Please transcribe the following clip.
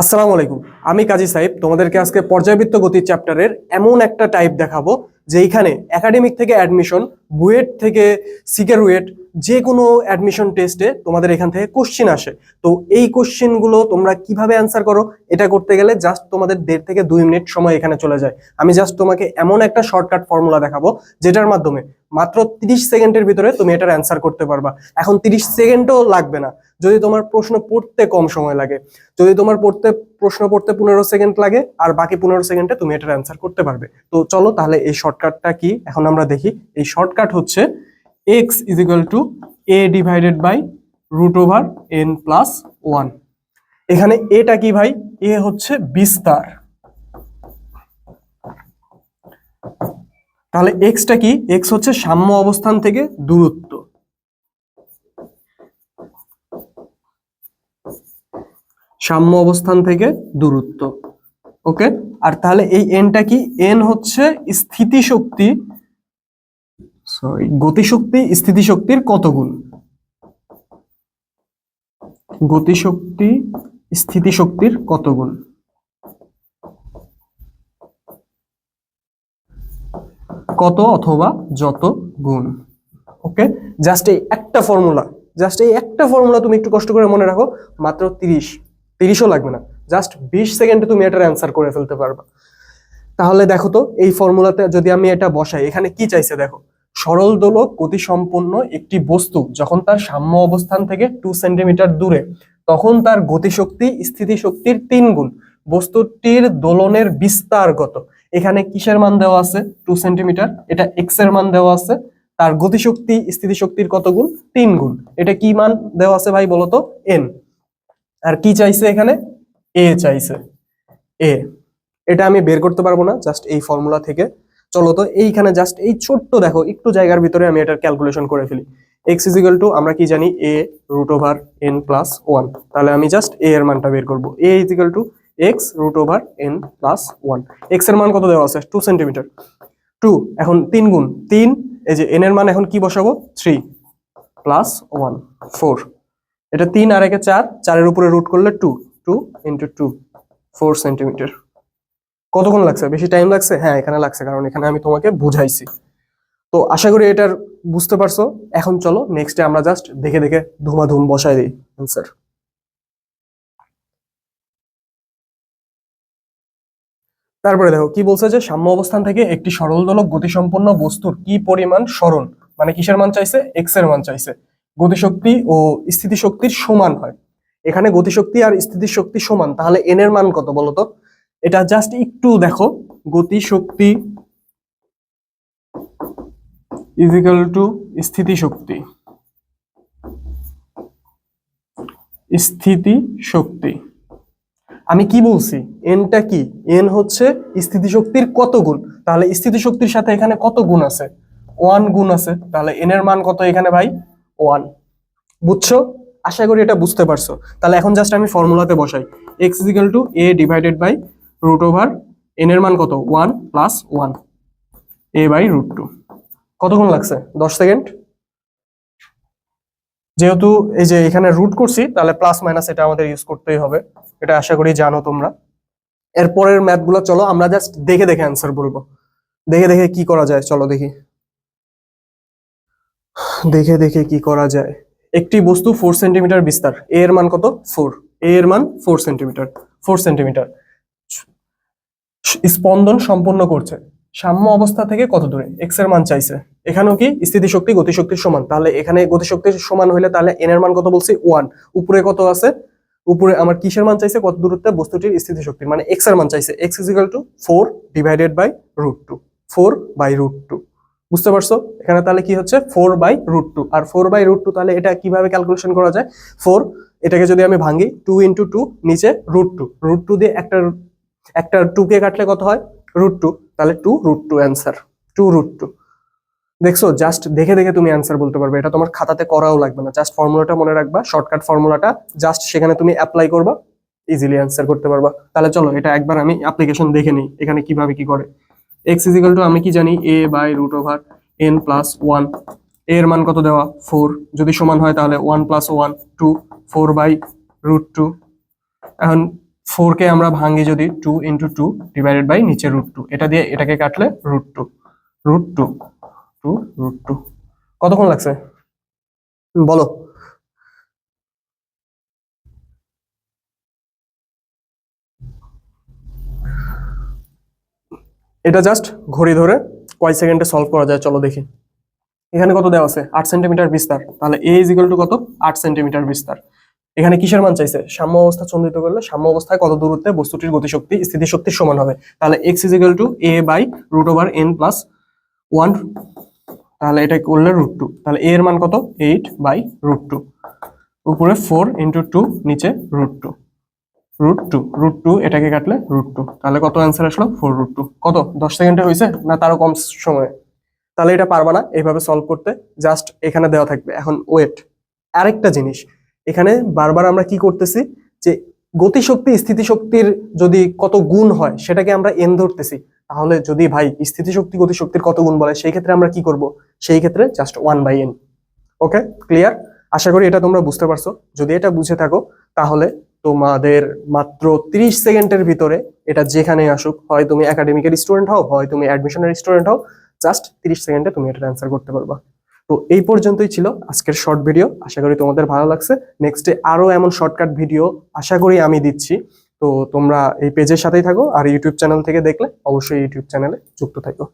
আসসালামু আলাইকুম। আমি কাজী সাহেব তোমাদেরকে আজকে পর্যায়বৃত্ত গতির চ্যাপ্টারের এমন একটা টাইপ দেখাবো যে এইখানে একাডেমিক থেকে অ্যাডমিশন বুয়েট থেকে সিকের রুয়েট যে কোনো অ্যাডমিশন টেস্টে তোমাদের এখান থেকে কোশ্চিন আসে। তো এই কোশ্চিনগুলো তোমরা কীভাবে অ্যান্সার করো, এটা করতে গেলে জাস্ট তোমাদের দেড় থেকে দুই মিনিট সময় এখানে চলে যায়। আমি জাস্ট তোমাকে এমন একটা শর্টকাট ফর্মুলা দেখাবো, যেটার মাধ্যমে মাত্র তিরিশ সেকেন্ডের ভিতরে তুমি এটার অ্যান্সার করতে পারবা। এখন তিরিশ সেকেন্ডও লাগবে না। যদি তোমার প্রশ্ন পড়তে কম সময় লাগে, যদি তোমার পড়তে প্রশ্ন করতে পনেরো সেকেন্ড লাগে, আর বাকি পনেরো সেকেন্ডে তুমি এটার অ্যান্সার করতে পারবে। তো চলো তাহলে এই শর্টকাটটা কি? এখন আমরা দেখি, এই শর্টকাট হচ্ছে x is equal to a divided by root over n plus one এখানে এটা কি ভাই? এ হচ্ছে বিস্তার। তাহলে এক্সটা কি? এক্স হচ্ছে সাম্য অবস্থান থেকে দূরত্ব। সাম্য অবস্থান থেকে দূরত্ব, ওকে? আর তাহলে এই এনটা কি? এন হচ্ছে স্থিতিশক্তি সরি গতিশক্তি স্থিতিশক্তির কত গুণ গতিশক্তি স্থিতিশক্তির কত গুণ কত অথবা যত গুণ, ওকে? জাস্ট এই একটা ফর্মুলা, জাস্ট এই একটা ফর্মুলা তুমি একটু কষ্ট করে মনে রাখো, মাত্র তিরিশ। তিরিশও লাগবে না। জাস্ট বিশ সেকেন্ডে তুমি এটার অ্যান্সার করে ফেলতে পারবা। তাহলে দেখো তো, এই ফর্মুলাতে যদি আমি এটা বসাই, এখানে কি চাইছে দেখো? সরল দোলক গতিসম্পন্ন একটি বস্তু যখন তার সাম্য অবস্থান থেকে টু সেন্টিমিটার দূরে, তখন তার গতিশক্তি স্থিতিশক্তির তিন গুণ। বস্তুটির দোলনের বিস্তার কত? এখানে কিসের মান দেওয়া আছে? টু সেন্টিমিটার এটা এক্সের মান দেওয়া আছে। তার গতিশক্তি স্থিতিশক্তির কত গুণ? তিন গুণ। এটা কি মান দেওয়া আছে ভাই বলতো? এন আর কি চাইছে এখানে? এ চাইছে। এ এটা আমি বের করতে পারব না জাস্ট এই ফর্মুলা থেকে। চলো তো, এইখানে জাস্ট এই ছোট্ট দেখো, একটু জায়গার ভিতরে আমি এটার ক্যালকুলেশন করে ফেলি। এক্স ইজিক্যাল টু আমরা কি জানি a root over n plus one তাহলে আমি জাস্ট এ এর মানটা বের করব। A is equal to x root over n plus one এক্সের মান কত দেওয়া আছে? টু সেন্টিমিটার টু এখন তিন গুণ। তিন, এই যে এন এর মান এখন কি বসাবো? থ্রি প্লাস ওয়ান ফোর এটা তিন আর একে চার, চারের উপরে রুট করলে two two into two four centimetre কতক্ষণ লাগছে? বেশি টাইম লাগছে? হ্যাঁ এখানে লাগছে, কারণ এখানে আমি তোমাকে বুঝাইছি। তো আশা করি এটার বুঝতে পারছ। এখন চলো নেক্সটে আমরা জাস্ট দেখে দেখে ধুমাধুম বসাই দিই অ্যান্সার তারপরে দেখো, কি বলছে যে সাম্য অবস্থান থেকে একটি সরল দোলক গতিসম্পন্ন বস্তুর কি পরিমাণ সরণ? মানে কিসের মান চাইছে? এক্সের মান চাইছে। গতিশক্তি ও স্থিতিশক্তির সমান হয়। এখানে গতিশক্তি আর স্থিতিশক্তি সমান, তাহলে এন এর মান কত বলতো এটা জাস্ট একটু দেখো। গতিশক্তি ইজিক্যাল টু স্থিতিশক্তি। স্থিতি শক্তি আমি কি বলছি? এনটা কি? এন হচ্ছে স্থিতিশক্তির কত গুণ? তাহলে স্থিতিশক্তির সাথে এখানে কত গুণ আছে? ওয়ান গুণ আছে। তাহলে এন এর মান কত এখানে ভাই? ওয়ান বুঝছ? আশা করি এটা বুঝতে পারছ। তাহলে এখন জাস্ট আমি ফর্মুলাতে বসাই। X is equal to a divided by root over n এর মান কত? One plus one a by root two কতক্ষণ লাগছে? দশ সেকেন্ড যেহেতু এই যে এখানে রুট করছি, তাহলে প্লাস মাইনাস এটা আমাদের ইউজ করতেই হবে। এটা আশা করি জানো তোমরা। এরপরের ম্যাথগুলো চলো, আমরা জাস্ট দেখে দেখে অ্যান্সার বলব। দেখে দেখে কি করা যায়, চলো দেখি। দেখে দেখে কি করা যায়? একটি বস্তু ফোর সেন্টিমিটার বিস্তার। এ এর মান কত? ফোর এ এর মান ফোর সেন্টিমিটার ফোর সেন্টিমিটার স্পন্দন সম্পন্ন করছে। সাম্য অবস্থা থেকে কত দূরে? এক্সের মান চাইছে। এখানেও কি স্থিতিশক্তি গতিশক্তির সমান? তাহলে এখানে গতিশক্তির সমান হলে তাহলে এন এর মান কত বলছি? ওয়ান উপরে কত আছে? উপরে আমার কিসের মান চাইছে? কত দূরত্বে বস্তুটির স্থিতিশক্তি? মানে এক্সের মান চাইছে। X is equal to four divided by root two four by root two বুঝতে পারছ? এখানে তাহলে কি হচ্ছে? ফোর বাই রুট টু আর ফোর বাই রুট টু তাহলে এটা কীভাবে ক্যালকুলেশন করা যায়? ফোর এটাকে যদি আমি ভাঙি টু ইন্টু টু নিচে রুট টু রুট টু দিয়ে একটা একটা টু কে কাটলে কত হয়? রুট টু তাহলে two root two answer two root two দেখছ? জাস্ট দেখে দেখে তুমি অ্যান্সার বলতে পারবে। এটা তোমার খাতাতে করাও লাগবে না। জাস্ট ফর্মুলাটা মনে রাখবা। শর্টকাট ফর্মুলাটা জাস্ট সেখানে তুমি অ্যাপ্লাই করবা। ইজিলি অ্যান্সার করতে পারবা। তাহলে চলো, এটা একবার আমি অ্যাপ্লিকেশন দেখে নিই। এখানে কীভাবে কি করে? এক্স ইজিক্যাল টু আমি কি জানি a by root over n plus ওয়ানের মান কত দেওয়া? ফোর যদি সমান হয় তাহলে one plus one two four by root two এখন ফোর কে আমরা ভাঙি যদি two into two divided by নিচে রুট টু এটা দিয়ে এটাকে কাটলে root two root two two root two কতক্ষণ লাগছে? বলো। এটা জাস্ট ঘড়ি ধরে কয় সেকেন্ডে সলভ করা যায়, চলো দেখি। এখানে কত দেওয়া আছে? আট সেন্টিমিটার বিস্তার। তাহলে এ ইজ ইকুয়াল টু কত? আট সেন্টিমিটার বিস্তার। এখানে কিসের মান চাইছে? সাম্য অবস্থা চন্দ্রিত করলে সাম্য অবস্থায় কত দূরত্বে বস্তুটির গতিশক্তি, স্থিতিশক্তির সমান হবে। তাহলে x is equal to a by root over n plus one তাহলে এটা করলে রুট টু তাহলে এ এর মান কত? এইট বাই রুট টু উপরে ফোর ইন্টু টু নিচে root two root two root two এটাকে কাটলে রুট টু তাহলে কত অ্যান্সার আসলো? ফোর রুট টু কত? দশ সেকেন্ডে হয়েছে না তারও কম সময়ে? তাহলে এটা পারবা না এইভাবে সলভ করতে। জাস্ট এখানে দেওয়া থাকবে। এখন ওয়েট আরেকটা জিনিস। এখানে বারবার আমরা কি করতেছি? যে গতিশক্তি, স্থিতিশক্তির যদি কত গুণ হয়, সেটাকে আমরা এন ধরতেছি। তাহলে যদি ভাই স্থিতিশক্তি, গতিশক্তির কত গুণ বলে, সেই ক্ষেত্রে আমরা কি করব? সেই ক্ষেত্রে just one by n okay clear আশা করি এটা তোমরা বুঝতে পারছ। যদি এটা বুঝে থাকো, তাহলে তোমাদের মাত্র 30 সেকেন্ডের ভিতরে এটা যেখানে আসুক, হয় তুমি একাডেমিকের স্টুডেন্ট হও, হয় তুমি অ্যাডমিশনের স্টুডেন্ট হও জাস্ট 30 সেকেন্ডে তুমি এটা অ্যান্সার করতে পারবা। তো এই পর্যন্তই ছিল আজকের শর্ট ভিডিও আশা করি তোমাদের ভালো লাগছে। নেক্সটে আরও এমন শর্টকাট ভিডিও আশা করি আমি দিচ্ছি। তো তোমরা এই পেজের সাথেই থাকো, আর ইউটিউব চ্যানেল থেকে দেখলে অবশ্যই ইউটিউব চ্যানেলে যুক্ত থাকো।